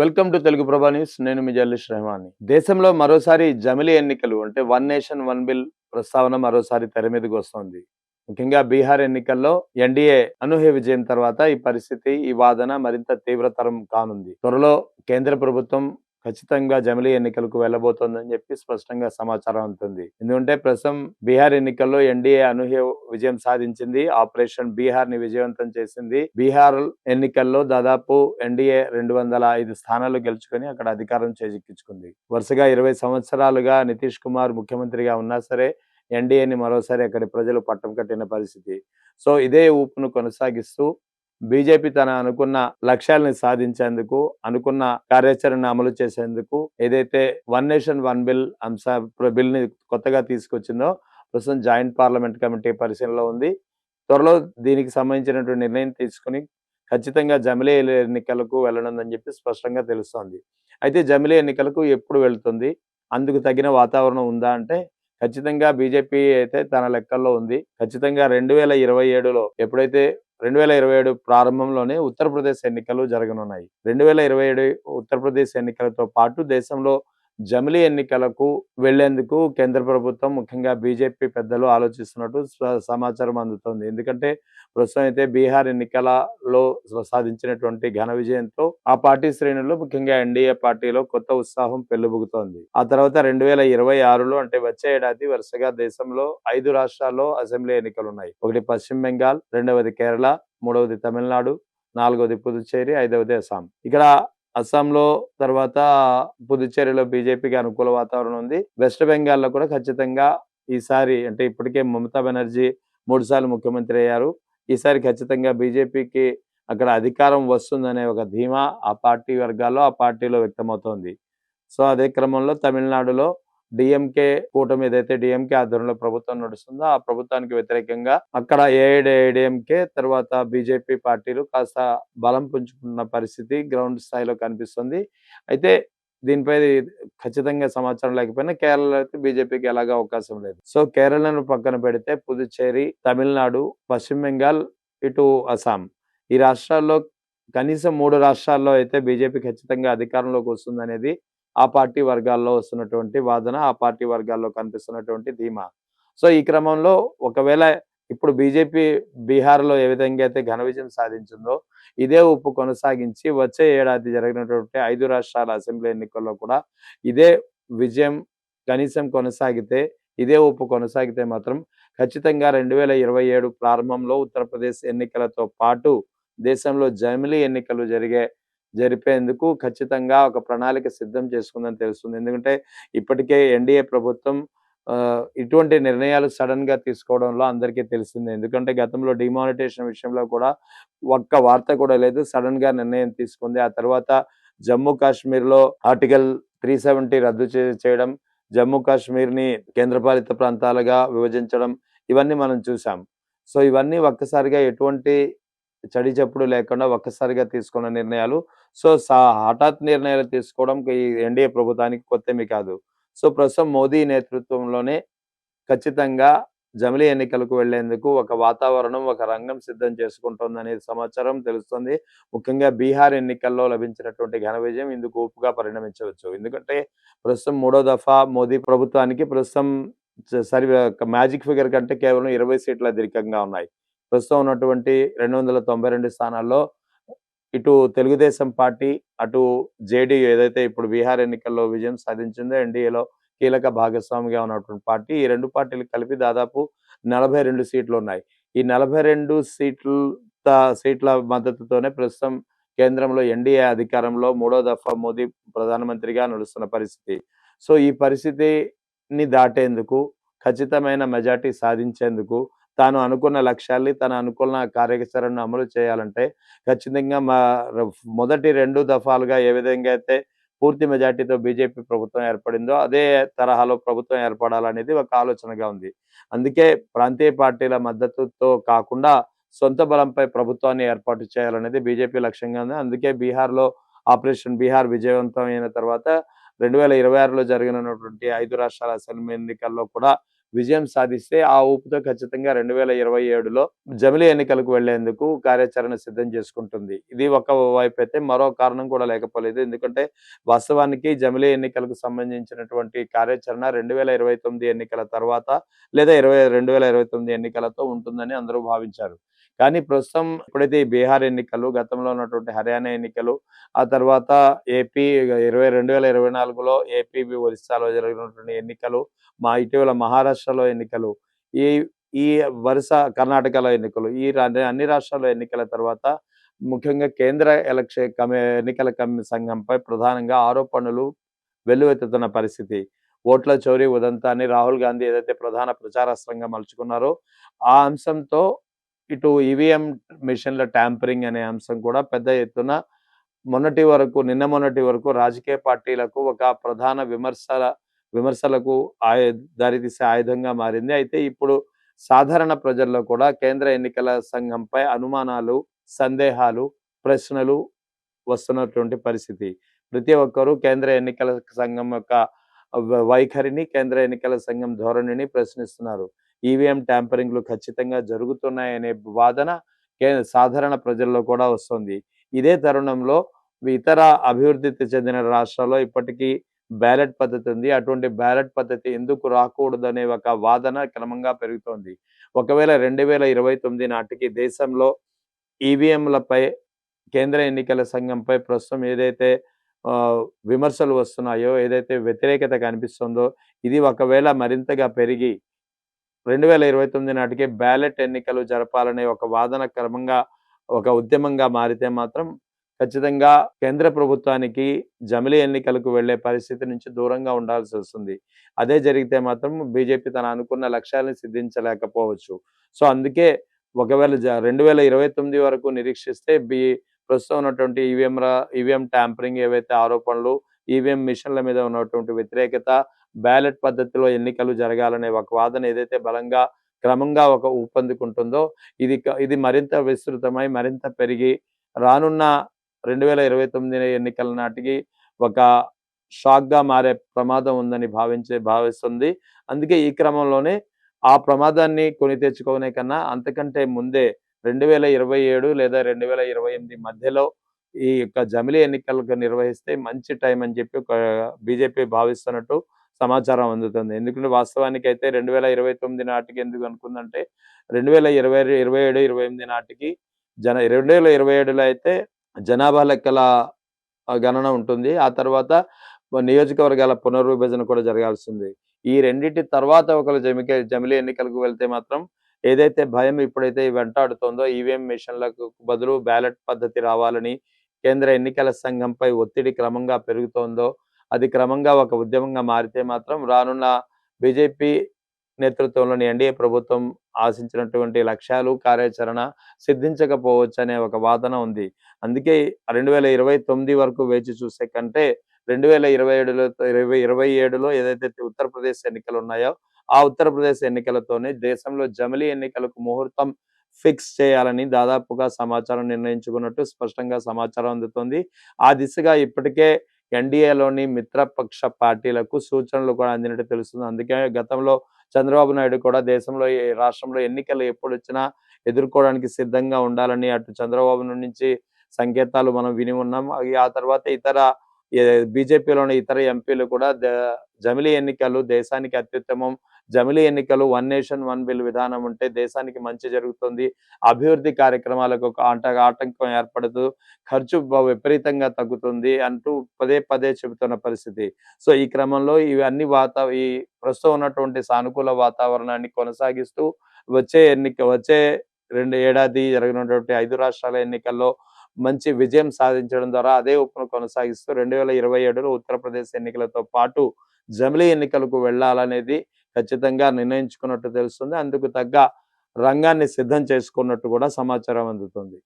Welcome to Telugu ప్రభా news. నేను మీ రెహమాని. దేశంలో మరోసారి జమిలీ ఎన్నికలు అంటే వన్ నేషన్ వన్ బిల్ ప్రస్తావన మరోసారి తెర మీదకి వస్తోంది. ముఖ్యంగా బీహార్ ఎన్నికల్లో ఎన్డీఏ అనూహ్య విజయం తర్వాత ఈ పరిస్థితి ఈ వాదన మరింత తీవ్రతరం కానుంది. త్వరలో కేంద్ర ప్రభుత్వం ఖచ్చితంగా జమిలీ ఎన్నికలకు వెళ్ళబోతోందని చెప్పి స్పష్టంగా సమాచారం అందుతుంది. ఎందుకంటే ప్రస్తుతం బీహార్ ఎన్నికల్లో ఎన్డీఏ అనూహ్య విజయం సాధించింది. ఆపరేషన్ బీహార్ని విజయవంతం చేసింది. బీహార్ ఎన్నికల్లో దాదాపు ఎన్డీఏ రెండు వందల ఐదు స్థానాలు గెలుచుకొని అక్కడ అధికారం చేజిక్కించుకుంది. వరుసగా ఇరవై సంవత్సరాలుగా నితీష్ కుమార్ ముఖ్యమంత్రిగా ఉన్నా సరే ఎన్డీఏని మరోసారి అక్కడి ప్రజలు పట్టం కట్టిన పరిస్థితి. సో ఇదే ఊపును కొనసాగిస్తూ బీజేపీ తన అనుకున్న లక్ష్యాలను సాధించేందుకు అనుకున్న కార్యాచరణ అమలు చేసేందుకు ఏదైతే వన్ నేషన్ వన్ బిల్ అంశ బిల్ని కొత్తగా తీసుకొచ్చిందో ప్రస్తుతం జాయింట్ పార్లమెంట్ కమిటీ పరిశీలనలో ఉంది. త్వరలో దీనికి సంబంధించినటువంటి నిర్ణయం తీసుకుని ఖచ్చితంగా జమిలే ఎన్నికలకు వెళ్ళనుందని చెప్పి స్పష్టంగా తెలుస్తోంది. అయితే జమిలే ఎన్నికలకు ఎప్పుడు వెళ్తుంది? అందుకు తగిన వాతావరణం ఉందా అంటే ఖచ్చితంగా బీజేపీ అయితే తన లెక్కల్లో ఉంది. ఖచ్చితంగా రెండు వేల ఇరవై ఏడులో ఎప్పుడైతే రెండు వేల ఇరవై ఏడు ప్రారంభంలోనే ఉత్తరప్రదేశ్ ఎన్నికలు జరగనున్నాయి. రెండు వేల ఇరవై ఏడు ఉత్తరప్రదేశ్ ఎన్నికలతో పాటు దేశంలో జమిలీ ఎన్నికలకు వెళ్ళేందుకు కేంద్ర ప్రభుత్వం ముఖ్యంగా బీజేపీ పెద్దలు ఆలోచిస్తున్నట్టు సమాచారం అందుతోంది. ఎందుకంటే ప్రస్తుతం అయితే బీహార్ ఎన్నికలలో సాధించినటువంటి ఘన విజయంతో ఆ పార్టీ శ్రేణులు ముఖ్యంగా ఎన్డీఏ పార్టీలో కొత్త ఉత్సాహం పెళ్ళిబుగుతోంది ఆ తర్వాత రెండు వేల ఇరవై ఆరులో అంటే వచ్చే ఏడాది వరుసగా దేశంలో ఐదు రాష్ట్రాల్లో అసెంబ్లీ ఎన్నికలు ఉన్నాయి ఒకటి పశ్చిమ బెంగాల్ రెండవది కేరళ మూడవది తమిళనాడు నాలుగవది పుదుచ్చేరి ఐదవది అస్సాం. ఇక్కడ అస్సాంలో తర్వాత పుదుచ్చేరిలో బీజేపీకి అనుకూల వాతావరణం ఉంది. వెస్ట్ బెంగాల్లో కూడా ఖచ్చితంగా ఈసారి అంటే ఇప్పటికే మమతా బెనర్జీ మూడు సార్లు ముఖ్యమంత్రి అయ్యారు. ఈసారి ఖచ్చితంగా బీజేపీకి అక్కడ అధికారం వస్తుందనే ఒక ధీమా ఆ పార్టీ వర్గాల్లో ఆ పార్టీలో వ్యక్తమవుతోంది. సో అదే క్రమంలో తమిళనాడులో డిఎంకే కూటమి ఏదైతే డిఎంకే ఆధ్వర్యంలో ప్రభుత్వం నడుస్తుందో ఆ ప్రభుత్వానికి వ్యతిరేకంగా అక్కడ ఏఐడిఎంకే తర్వాత బీజేపీ పార్టీలు కాస్త బలం పుంజుకున్న పరిస్థితి గ్రౌండ్ స్థాయిలో కనిపిస్తుంది. అయితే దీనిపై ఖచ్చితంగా సమాచారం లేకపోయినా కేరళలో అయితే బీజేపీకి ఎలాగ అవకాశం లేదు. సో కేరళను పక్కన పెడితే పుదుచ్చేరి తమిళనాడు పశ్చిమ బెంగాల్ ఇటు అస్సాం. ఈ రాష్ట్రాల్లో కనీసం మూడు రాష్ట్రాల్లో అయితే బీజేపీ ఖచ్చితంగా అధికారంలోకి వస్తుంది అనేది ఆ పార్టీ వర్గాల్లో వస్తున్నటువంటి వాదన ఆ పార్టీ వర్గాల్లో కనిపిస్తున్నటువంటి ధీమా. సో ఈ క్రమంలో ఒకవేళ ఇప్పుడు బీజేపీ బీహార్లో ఏ విధంగా అయితే ఘన విజయం సాధించిందో ఇదే ఉప్పు కొనసాగించి వచ్చే ఏడాది జరిగినటువంటి ఐదు రాష్ట్రాల అసెంబ్లీ ఎన్నికల్లో కూడా ఇదే విజయం కనీసం కొనసాగితే ఇదే ఉప్పు కొనసాగితే మాత్రం ఖచ్చితంగా రెండు వేల ఇరవై ఏడు ప్రారంభంలో ఉత్తరప్రదేశ్ ఎన్నికలతో పాటు దేశంలో జమిలీ ఎన్నికలు జరిగే జరిపేందుకు ఖచ్చితంగా ఒక ప్రణాళిక సిద్ధం చేసుకుందని తెలుస్తుంది. ఎందుకంటే ఇప్పటికే ఎన్డీఏ ప్రభుత్వం ఇటువంటి నిర్ణయాలు సడన్గా తీసుకోవడంలో అందరికీ తెలిసిందే. ఎందుకంటే గతంలో డిమానిటేషన్ విషయంలో కూడా ఒక్క వార్త కూడా లేదు. సడన్గా నిర్ణయం తీసుకుంది. ఆ తర్వాత జమ్మూ కాశ్మీర్లో ఆర్టికల్ త్రీ సెవెంటీ రద్దు చేయడం జమ్మూ కాశ్మీర్ని కేంద్రపాలిత ప్రాంతాలుగా విభజించడం ఇవన్నీ మనం చూసాం సో ఇవన్నీ ఒక్కసారిగా ఎటువంటి చడి చప్పుడు లేకుండా ఒక్కసారిగా తీసుకున్న నిర్ణయాలు. సో హఠాత్ నిర్ణయాలు తీసుకోవడం ఈ ఎన్డీఏ ప్రభుత్వానికి కొత్తమి కాదు. సో ప్రస్తుతం మోదీ నేతృత్వంలోనే ఖచ్చితంగా జమిలీ ఎన్నికలకు వెళ్ళేందుకు ఒక వాతావరణం ఒక రంగం సిద్ధం చేసుకుంటోందనే సమాచారం తెలుస్తుంది. ముఖ్యంగా బీహార్ ఎన్నికల్లో లభించినటువంటి ఘన విజయం ఇందుకు ఊపుగా పరిణమించవచ్చు. ఎందుకంటే ప్రస్తుతం మూడో దఫా మోదీ ప్రభుత్వానికి ప్రస్తుతం సరి మ్యాజిక్ ఫిగర్ కంటే కేవలం ఇరవై సీట్ల అధికంగా ఉన్నాయి. ప్రస్తుతం ఉన్నటువంటి రెండు వందల తొంభై రెండు స్థానాల్లో ఇటు తెలుగుదేశం పార్టీ అటు జేడీయూ ఏదైతే ఇప్పుడు బీహార్ ఎన్నికల్లో విజయం సాధించిందో ఎన్డీఏలో కీలక భాగస్వామిగా ఉన్నటువంటి పార్టీ ఈ రెండు పార్టీలు కలిపి దాదాపు నలభై రెండు సీట్లు ఉన్నాయి. ఈ నలభై రెండు సీట్ల సీట్ల మద్దతుతోనే ప్రస్తుతం కేంద్రంలో ఎన్డీఏ అధికారంలో మూడో దఫా మోదీ ప్రధానమంత్రిగా నడుస్తున్న పరిస్థితి. సో ఈ పరిస్థితిని దాటేందుకు ఖచ్చితమైన మెజార్టీ సాధించేందుకు తాను అనుకున్న లక్ష్యాల్ని తన అనుకున్న కార్యాచరణను అమలు చేయాలంటే ఖచ్చితంగా మా మొదటి రెండు దఫాలుగా ఏ విధంగా అయితే పూర్తి మెజార్టీతో బీజేపీ ప్రభుత్వం ఏర్పడిందో అదే తరహాలో ప్రభుత్వం ఏర్పడాలనేది ఒక ఆలోచనగా ఉంది. అందుకే ప్రాంతీయ పార్టీల మద్దతుతో కాకుండా సొంత బలంపై ప్రభుత్వాన్ని ఏర్పాటు చేయాలనేది బీజేపీ లక్ష్యంగా ఉంది. అందుకే బీహార్లో ఆపరేషన్ బీహార్ విజయవంతం అయిన తర్వాత రెండు వేల ఇరవై ఆరులో జరిగినటువంటి ఐదు రాష్ట్రాల అసెంబ్లీ ఎన్నికల్లో కూడా విజయం సాధిస్తే ఆ ఊపుతో ఖచ్చితంగా రెండు వేల ఇరవై ఏడులో జమిలీ ఎన్నికలకు వెళ్ళేందుకు కార్యాచరణ సిద్ధం చేసుకుంటుంది. ఇది ఒక వైపు అయితే మరో కారణం కూడా లేకపోలేదు. ఎందుకంటే వాస్తవానికి జమిలీ ఎన్నికలకు సంబంధించినటువంటి కార్యాచరణ రెండు వేల ఇరవై తొమ్మిది ఎన్నికల తర్వాత లేదా ఇరవై రెండు వేల ఇరవై తొమ్మిది ఎన్నికలతో ఉంటుందని అందరూ భావించారు. కానీ ప్రస్తుతం ఎప్పుడైతే ఈ బీహార్ ఎన్నికలు గతంలో ఉన్నటువంటి హర్యానా ఎన్నికలు ఆ తర్వాత ఏపీ ఇరవై రెండు వేల ఇరవై నాలుగులో ఏపీ ఒరిస్సాలో జరిగినటువంటి ఎన్నికలు మా ఇటీవల మహారాష్ట్రలో ఎన్నికలు ఈ ఈ వరుస కర్ణాటకలో ఎన్నికలు ఈ అన్ని రాష్ట్రాల్లో ఎన్నికల తర్వాత ముఖ్యంగా కేంద్ర ఎలక్షన్ కమి ఎన్నికల కమి సంఘంపై ప్రధానంగా ఆరోపణలు వెల్లువెత్తుతున్న పరిస్థితి. ఓట్ల చోరీ ఉదంతాన్ని రాహుల్ గాంధీ ఏదైతే ప్రధాన ప్రచారాస్త్రంగా మలుచుకున్నారో ఆ అంశంతో ఇటు ఈవీఎం మిషన్ల ట్యాంపరింగ్ అనే అంశం కూడా పెద్ద ఎత్తున మొన్నటి వరకు నిన్న మొన్నటి వరకు రాజకీయ పార్టీలకు ఒక ప్రధాన విమర్శల విమర్శలకు ఆయ దారితీసే ఆయుధంగా మారింది. అయితే ఇప్పుడు సాధారణ ప్రజల్లో కూడా కేంద్ర ఎన్నికల సంఘంపై అనుమానాలు సందేహాలు ప్రశ్నలు వస్తున్నటువంటి పరిస్థితి. ప్రతి ఒక్కరూ కేంద్ర ఎన్నికల సంఘం యొక్క వైఖరిని కేంద్ర ఎన్నికల సంఘం ధోరణిని ప్రశ్నిస్తున్నారు. ఈవీఎం ట్యాంపరింగ్లు ఖచ్చితంగా జరుగుతున్నాయనే వాదన కే- సాధారణ ప్రజల్లో కూడా వస్తుంది. ఇదే తరుణంలో ఇతర అభివృద్ధి చెందిన రాష్ట్రాల్లో ఇప్పటికీ బ్యాలెట్ పద్ధతి ఉంది. అటువంటి బ్యాలెట్ పద్ధతి ఎందుకు రాకూడదు అనే ఒక వాదన క్రమంగా పెరుగుతోంది. ఒకవేళ రెండు వేల ఇరవై తొమ్మిది నాటికి దేశంలో ఈవీఎంలపై కేంద్ర ఎన్నికల సంఘంపై ప్రస్తుతం ఏదైతే విమర్శలు వస్తున్నాయో ఏదైతే వ్యతిరేకత కనిపిస్తుందో ఇది ఒకవేళ మరింతగా పెరిగి రెండు వేల ఇరవై తొమ్మిది నాటికి బ్యాలెట్ ఎన్నికలు జరపాలనే ఒక వాదన క్రమంగా ఒక ఉద్యమంగా మారితే మాత్రం ఖచ్చితంగా కేంద్ర ప్రభుత్వానికి జమిలీ ఎన్నికలకు వెళ్ళే పరిస్థితి నుంచి దూరంగా ఉండాల్సి వస్తుంది. అదే జరిగితే మాత్రం బీజేపీ తన అనుకున్న లక్ష్యాలను సిద్ధించలేకపోవచ్చు. సో అందుకే ఒకవేళ జ రెండు వేల ఇరవై తొమ్మిది వరకు నిరీక్షిస్తే బి ప్రస్తుతం ఉన్నటువంటి ఈవీఎం ఈవీఎం ట్యాంపరింగ్ ఏవైతే ఆరోపణలు ఈవీఎం మిషన్ల మీద ఉన్నటువంటి వ్యతిరేకత బ్యాలెట్ పద్ధతిలో ఎన్నికలు జరగాలనే ఒక వాదన ఏదైతే బలంగా క్రమంగా ఒక ఊపందుకుంటుందో ఇది ఇది మరింత విస్తృతమై మరింత పెరిగి రానున్న రెండు వేల ఇరవై తొమ్మిది ఎన్నికల నాటికి ఒక షాక్గా మారే ప్రమాదం ఉందని భావించే భావిస్తుంది. అందుకే ఈ క్రమంలోనే ఆ ప్రమాదాన్ని కొని తెచ్చుకునే కన్నా అంతకంటే ముందే రెండు వేల ఇరవై ఏడు లేదా రెండు వేల ఇరవై ఎనిమిది మధ్యలో ఈ యొక్క జమిలీ ఎన్నికలకు నిర్వహిస్తే మంచి టైం అని చెప్పి ఒక బీజేపీ భావిస్తున్నట్టు సమాచారం అందుతుంది. ఎందుకంటే వాస్తవానికి అయితే రెండు వేల ఇరవై తొమ్మిది నాటికి ఎందుకు అనుకుందంటే రెండు వేల ఇరవై ఇరవై ఏడు ఇరవై ఎనిమిది నాటికి జన రెండు వేల ఇరవై ఏడులో అయితే జనాభా లెక్కల గణన ఉంటుంది. ఆ తర్వాత నియోజకవర్గాల పునర్విభజన కూడా జరగాల్సింది. ఈ రెండింటి తర్వాత ఒకరు జమిక జమిలీ ఎన్నికలకు వెళ్తే మాత్రం ఏదైతే భయం ఇప్పుడైతే వెంటాడుతోందో ఈవీఎం మిషన్లకు బదులు బ్యాలెట్ పద్ధతి రావాలని కేంద్ర ఎన్నికల సంఘంపై ఒత్తిడి క్రమంగా పెరుగుతోందో అది క్రమంగా ఒక ఉద్యమంగా మారితే మాత్రం రానున్న బీజేపీ నేతృత్వంలోని ఎన్డీఏ ప్రభుత్వం ఆశించినటువంటి లక్ష్యాలు కార్యాచరణ సిద్ధించకపోవచ్చు అనే ఒక వాదన ఉంది. అందుకే రెండు వేల ఇరవై తొమ్మిది వరకు వేచి చూసే కంటే రెండు వేల ఇరవై ఏడులో ఇరవై ఇరవై ఏడులో ఏదైతే ఉత్తరప్రదేశ్ ఎన్నికలు ఉన్నాయో ఆ ఉత్తరప్రదేశ్ ఎన్నికలతోనే దేశంలో జమిలీ ఎన్నికలకు ముహూర్తం ఫిక్స్ చేయాలని దాదాపుగా సమాచారం నిర్ణయించుకున్నట్టు స్పష్టంగా సమాచారం అందుతుంది. ఆ దిశగా ఇప్పటికే ఎన్డీఏలోని మిత్రపక్ష పార్టీలకు సూచనలు కూడా అందినట్టు తెలుస్తుంది. అందుకే గతంలో చంద్రబాబు నాయుడు కూడా దేశంలో ఈ రాష్ట్రంలో ఎన్నికలు ఎప్పుడు వచ్చినా ఎదుర్కోవడానికి సిద్ధంగా ఉండాలని అటు చంద్రబాబు నుంచి సంకేతాలు మనం విని ఉన్నాం. ఆ తర్వాత ఇతర బీజేపీలోని ఇతర ఎంపీలు కూడా జమిలి జమిలీ ఎన్నికలు దేశానికి అత్యుత్తమం. జమిలీ ఎన్నికలు వన్ నేషన్ వన్ బిల్ విధానం ఉంటే దేశానికి మంచి జరుగుతుంది. అభివృద్ధి కార్యక్రమాలకు ఒక ఆట ఆటంకం ఏర్పడదు. ఖర్చు విపరీతంగా తగ్గుతుంది అంటూ పదే పదే చెబుతున్న పరిస్థితి. సో ఈ క్రమంలో ఇవన్నీ వాత ఈ ప్రస్తుతం ఉన్నటువంటి సానుకూల వాతావరణాన్ని కొనసాగిస్తూ వచ్చే ఎన్నిక వచ్చే రెండు ఏడాది జరగనున్నటువంటి ఐదు రాష్ట్రాల ఎన్నికల్లో మంచి విజయం సాధించడం ద్వారా అదే ఊపును కొనసాగిస్తూ రెండు వేల ఇరవై ఏడులో ఉత్తరప్రదేశ్ ఎన్నికలతో పాటు జమిలీ ఎన్నికలకు వెళ్ళాలనేది ఖచ్చితంగా నిర్ణయించుకున్నట్టు తెలుస్తుంది. అందుకు తగ్గ రంగాన్ని సిద్ధం చేసుకున్నట్టు కూడా సమాచారం అందుతుంది.